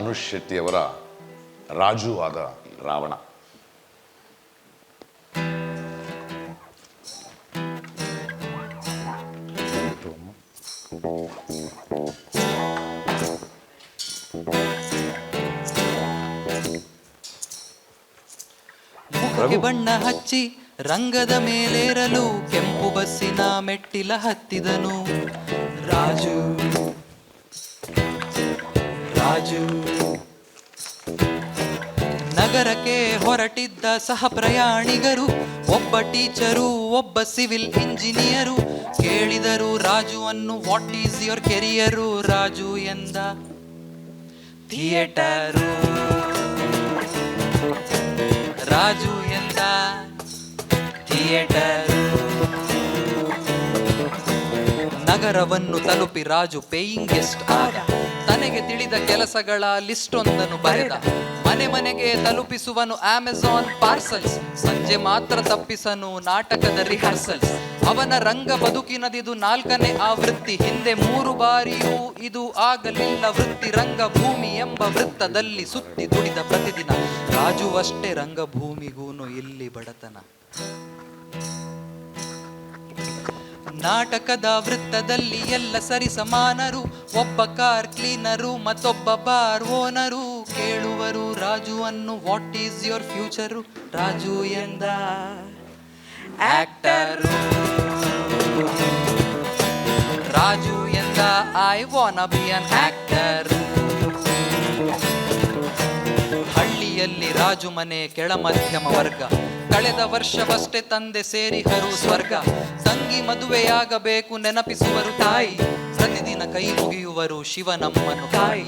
ಅನುಷ್ ಶೆಟ್ಟಿಯವರ ರಾಜು ಆದ ರಾವಣ. ಬಣ್ಣ ಹಚ್ಚಿ ರಂಗದ ಮೇಲೇರಲು ಕೆಂಪು ಬಸ್ಸಿನ ಮೆಟ್ಟಿಲ ಹತ್ತಿದನು. ರಾಜು ರಾಜು. ಹೊರಟಿದ್ದ ಸಹ ಪ್ರಯಾಣಿಗರು, ಒಬ್ಬ ಟೀಚರು, ಒಬ್ಬ ಸಿವಿಲ್ ಇಂಜಿನಿಯರು. ಕೇಳಿದರು, ರಾಜುವನ್ನು what is your career Raju ಎಂದ, ಥಿಯೇಟರು. ರಾಜು ಎಂದ, ಥಿಯೇಟರು. ನಗರವನ್ನು ತಲುಪಿ ರಾಜು ಪೇಯಿಂಗ್ ಗೆಸ್ಟ್ ಆದ. ತನಗೆ ತಿಳಿದ ಕೆಲಸಗಳ ಲಿಸ್ಟ್ ಒಂದನ್ನು ಬರೆದ. ಮನೆ ಮನೆಗೆ ತಲುಪಿಸುವನು ಅಮೆಜಾನ್ ಪಾರ್ಸಲ್ಸ್ ಸಂಜೆ ಮಾತ್ರ ತಪ್ಪಿಸನು ನಾಟಕದ ರಿಹರ್ಸಲ್ಸ್ ಅವನ ರಂಗ ಬದುಕಿನದಿದು ನಾಲ್ಕನೇ ಆವೃತ್ತಿ. ಹಿಂದೆ ಮೂರು ಬಾರಿಯೂ ಇದು ಆಗಲಿಲ್ಲ ವೃತ್ತಿ. ರಂಗಭೂಮಿ ಎಂಬ ವೃತ್ತದಲ್ಲಿ ಸುತ್ತಿ ದುಡಿದ ಪ್ರತಿದಿನ. ರಾಜುವಷ್ಟೇ ರಂಗಭೂಮಿಗೂನು ಇಲ್ಲಿ ಬಡತನ. ನಾಟಕದ ವೃತ್ತದಲ್ಲಿ ಎಲ್ಲ ಸರಿ ಸಮಾನರು, ಒಬ್ಬ ಕಾರ್ ಕ್ಲೀನರು, ಮತ್ತೊಬ್ಬ ಬಾರ್ ಓನರು. ಕೇಳುವರು, ರಾಜುವನ್ನು what is your future Raju ಎಂದ ಆಕ್ಟರು ರಾಜು ಎಂದ I want be an actor ಹಳ್ಳಿಯಲ್ಲಿ ರಾಜು ಮನೆ ಕೆಳ ಮಧ್ಯಮ ವರ್ಗ. ಕಳೆದ ವರ್ಷವಷ್ಟೇ ತಂದೆ ಸೇರಿ ಹರು ಸ್ವರ್ಗ. ತಂಗಿ ಮದುವೆಯಾಗಬೇಕು ನೆನಪಿಸುವರು ತಾಯಿ. ಪ್ರತಿದಿನ ಕೈ ಮುಗಿಯುವರು ಶಿವನಮ್ಮನು ತಾಯಿ.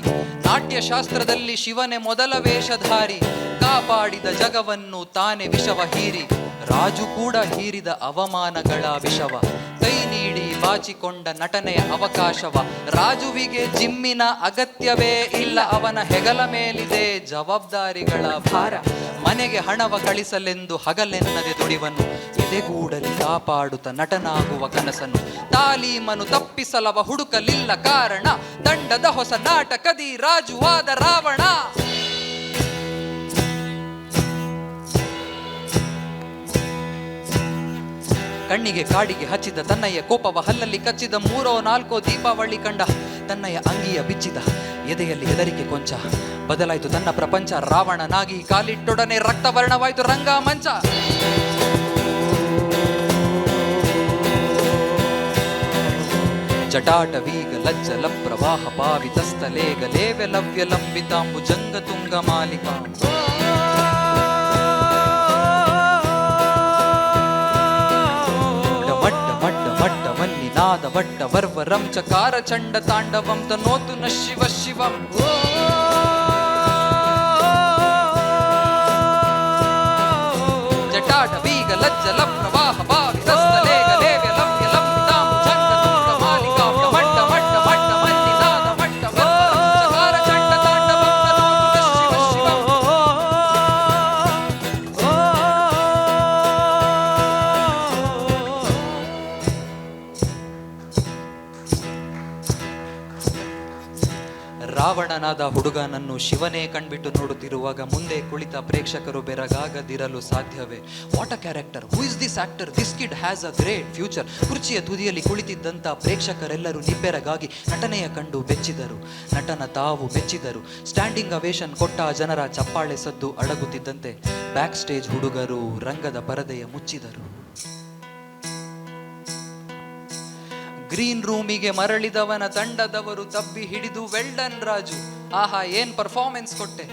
ನಾಟ್ಯಶಾಸ್ತ್ರದಲ್ಲಿ ಶಿವನೇ ಮೊದಲ ವೇಷಧಾರಿ. ಕಾಪಾಡಿದ ಜಗವನ್ನು ತಾನೇ ವಿಷವ ಹೀರಿ. ರಾಜು ಕೂಡ ಹೀರಿದ ಅವಮಾನಗಳ ವಿಷವ. ಕೈ ಬಾಚಿಕೊಂಡ ನಟನೆಯ ಅವಕಾಶವ. ರಾಜುವಿಗೆ ಜಿಮ್ಮಿನ ಅಗತ್ಯವೇ ಇಲ್ಲ, ಅವನ ಹೆಗಲ ಮೇಲಿದೆ ಜವಾಬ್ದಾರಿಗಳ ಭಾರ. ಮನೆಗೆ ಹಣವ ಕಳಿಸಲೆಂದು ಹಗಲೆನ್ನದೆ ದುಡಿವನು ಎದೆಗೂಡಲಿ ಕಾಪಾಡುತ್ತ ನಟನಾಗುವ ಕನಸನು. ತಾಲೀಮನು ತಪ್ಪಿಸಲವ ಹುಡುಕಲಿಲ್ಲ ಕಾರಣ ದಂಡದ ಹೊಸ ನಾಟಕದಿ ರಾಜುವಾದ ರಾವಣ. ಕಣ್ಣಿಗೆ ಕಾಡಿಗೆ ಹಚ್ಚಿದ ತನ್ನಯ್ಯ ಕೋಪವ ಹಲ್ಲಲ್ಲಿ ಕಚ್ಚಿದ ಮೂರೋ ನಾಲ್ಕೋ ದೀಪಾವಳಿ ಕಂಡ ತನ್ನಯ್ಯ ಅಂಗಿಯ ಬಿಚ್ಚಿದ ಎದೆಯಲ್ಲಿ ಹೆದರಿಕೆ ಕೊಂಚ. ಬದಲಾಯಿತು ತನ್ನ ಪ್ರಪಂಚ ರಾವಣನಾಗಿ ಕಾಲಿಟ್ಟೊಡನೆ ರಕ್ತವರ್ಣವಾಯಿತು ರಂಗ ಮಂಚ ಜಟಾಟವೀಗ ಲಜ್ಜಲ ಪ್ರವಾಹ ಪಾವಿತಸ್ಥಲೇಗ ಲೇವೆ ಲವ್ಯ ಲಂಬಿತಾಂಬು ಜಂಗ ತುಂಗ ಮಾಲಿಕಾ. ಮನ್ನಿನಾದ ವಡ್ಡ ವರ್ವರಂ ಚಕಾರ ಚಂಡ ತಾಂಡವಂ ತನೋತು ನ ಶಿವ ಶಿವಂ. ಜಟಾಟ ಬೀಗ ಲಜ್ಜಲ ಪ್ರವಾಹ ರಾವಣನಾದ ಹುಡುಗನನ್ನು ಶಿವನೇ ಕಣ್ಬಿಟ್ಟು ನೋಡುತ್ತಿರುವಾಗ ಮುಂದೆ ಕುಳಿತ ಪ್ರೇಕ್ಷಕರು ಬೆರಗಾಗದಿರಲು ಸಾಧ್ಯವೇ? What a character who is this actor this kid has a great future ಕುರ್ಚಿಯ ತುದಿಯಲ್ಲಿ ಕುಳಿತಿದ್ದಂಥ ಪ್ರೇಕ್ಷಕರೆಲ್ಲರೂ ನಿಬ್ಬೆರಗಾಗಿ ನಟನೆಯ ಕಂಡು ಬೆಚ್ಚಿದರು. ನಟನ ತಾವು ಮೆಚ್ಚಿದರು ಸ್ಟ್ಯಾಂಡಿಂಗ್ ಅವೇಶನ್ ಕೊಟ್ಟ ಜನರ ಚಪ್ಪಾಳೆ ಸದ್ದು ಅಡಗುತ್ತಿದ್ದಂತೆ ಬ್ಯಾಕ್ ಸ್ಟೇಜ್ ಹುಡುಗರು ರಂಗದ ಪರದೆಯ ಮುಚ್ಚಿದರು. ಗ್ರೀನ್ ರೂಮಿಗೆ ಮರಳಿದವನ ತಂಡದವರು ತಬ್ಬಿ ಹಿಡಿದು ವೆಲ್ಡನ್ ರಾಜು. ಆಹಾ, ಏನ್ ಪರ್ಫಾರ್ಮೆನ್ಸ್ ಕೊಟ್ಟೆ?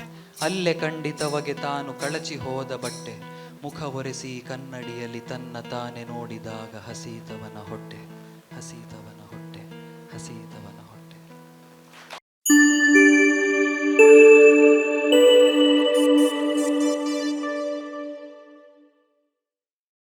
ಅಲ್ಲೇ ಖಂಡಿತವಗೆ ತಾನು ಕಳಚಿ ಹೋದ ಬಟ್ಟೆ. ಮುಖ ಒರೆಸಿ ಕನ್ನಡಿಯಲ್ಲಿ ತನ್ನ ತಾನೆ ನೋಡಿದಾಗ ಹಸೀತವನ ಹೊಟ್ಟೆ, ಹಸೀತ